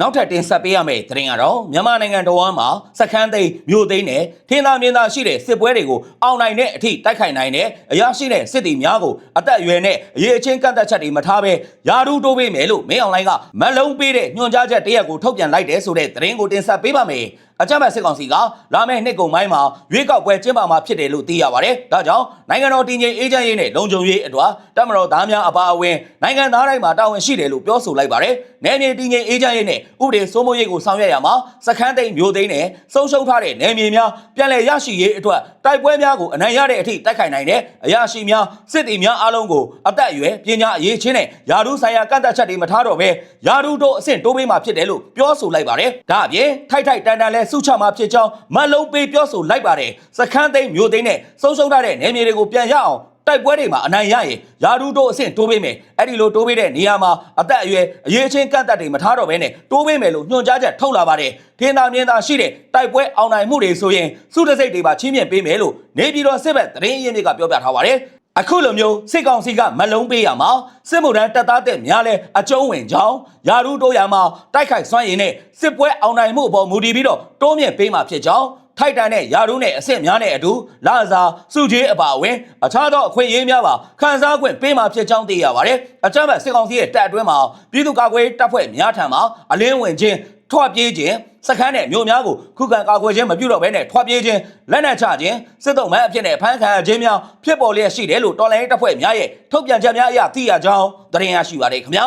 နောက်ထပ်တင်ဆက်ပေးရမယ့်သတင်းကတော့မြန်မာနိုင်ငံတော်ဝန်မှာစခန်းသိမ်းမြို့သိမ်းနဲ့ထင်းသားမြင်းသားရှိတဲ့စစ်ပွဲတွေကိုအောင်နိုင်တဲ့အထိတိုက်ခိုက်နိုင်တဲ့အရာရှိတဲ့စစ်တီများကိုအသက်အရွယ်နဲ့အရေးအချင်းကန့်သက်ချက်တွေမထားဘဲယာဒူတိုးပေးမယ်လို့မင်းအောင်လိုင်းကမက်လုံးပေးတဲ့ညွှန်ကြားချက်တရက်ကိုထုတ်ပြန်လိုက်တယ်ဆိုတဲ့သတင်းကိုတင်ဆက်ပေးပါမယ် အကြမ်းဖက်စစ်ကောင်စီကလာမယ့်နှစ်ကုန်ပိုင်းမှာရွေးကောက်ပွဲကျင်းပမှာဖြစ်တယ်လို့သိရပါတယ်။ဒါကြောင့်နိုင်ငံတော်တည်ငြိမ်အေးချမ်းရေးနဲ့လုံခြုံရေးအတွက်တပ်မတော်သားများအပါအဝင်နိုင်ငံသားတိုင်းမှာတာဝန်ရှိတယ်လို့ပြောဆိုလိုက်ပါတယ်။နယ်မြေတည်ငြိမ်အေးချမ်းရေးနဲ့ဥပဒေစိုးမိုးရေးကိုဆောင်ရွက်ရမှာစခန်းသိမ်းမျိုးသိမ်းနဲ့ဆုံးရှုံးထားတဲ့နယ်မြေများပြည်လည်ရရှိရေးအတွက်တိုက်ပွဲများကိုအနိုင်ရတဲ့အထိတိုက်ခိုက်နိုင်တဲ့အရာရှိများစစ်တီများအားလုံးကိုအသက်အရွယ်ပညာအရေးချင်းနဲ့ယာဒူဆိုင်ရာကန့်သက်ချက်တွေမထားတော့ဘဲယာဒူတို့အဆင့်တိုးပေးမှာဖြစ်တယ်လို့ပြောဆိုလိုက်ပါတယ်။ဒါအပြင်ထိုက်ထိုက်တန်တန်လဲစုချမှာဖြစ်ကြောင်းမတ်လုံးပေးပြောဆိုလိုက်ပါတယ်။စခန်းသိမ်းမျိုးသိမ်းနဲ့ဆုံးရှုံးထားတဲ့နယ်မြေတွေကိုပြန်ရအောင်တိုက်ပွဲတွေမှာအနိုင်ရရင်ယာဒူတို့အဆင့်တိုးပေးမယ်အဲ့ဒီလိုတိုးပေးတဲ့နေရာမှာအသက်အရွယ်အရေးချင်းကန့်သက်တွေမထားတော့ဘဲနဲ့တိုးပေးမယ်လို့ညွှန်ကြားချက်ထုတ်လာပါတယ်ထင်းသားမြင်းသားရှိတဲ့တိုက်ပွဲအောင်နိုင်မှုတွေဆိုရင်စုတစိတ်တွေပါချင်းမြင့်ပေးမယ်လို့နေပြည်တော်စစ်ဘက်သတင်းရင်းမြစ်ကပြောပြထားပါတယ် အခုလိုမျိုးစစ်ကောင်စီကမလုံးပေးရမှာစစ်မှုထမ်းတပ်သားတဲ့များလဲအကျုံးဝင်ကြောင်းယာရုတိုးရမှာတိုက်ခိုက်စွမ်းရည်နဲ့စစ်ပွဲအောင်နိုင်မှုအပေါ်မူတည်ပြီးတော့တိုးမြင့်ပေးမှာဖြစ်ကြောင်းထိုက်တန်တဲ့ယာရုနဲ့အဆင့်များနဲ့အတူလာစားစုကြီးအပါအဝင်အခြားသောအခွင့်အရေးများပါခန်းစားခွင့်ပေးမှာဖြစ်ကြောင်းသိရပါတယ်အကြမ်းဖက်စစ်ကောင်စီရဲ့တပ်အတွင်းမှာပြည်သူ့ကာကွယ်ရေးတပ်ဖွဲ့များထံမှာအလင်းဝင်ခြင်းထွက်ပြေးခြင်း စခန်းနဲ့မြို့များကိုခုခံကာကွယ်ခြင်းမပြုတော့ဘဲနဲ့ထွက်ပြေးခြင်းလက်နက်ချခြင်းစစ်တုံးမှအဖြစ်နဲ့ဖမ်းခံရခြင်းများဖြစ်ပေါ်လျက်ရှိတယ်လို့တော်လိုင်းရေးတပ်ဖွဲ့များရဲ့ထုတ်ပြန်ချက်များအရသိရကြောင်းသတင်းရရှိပါတယ်ခင်ဗျာ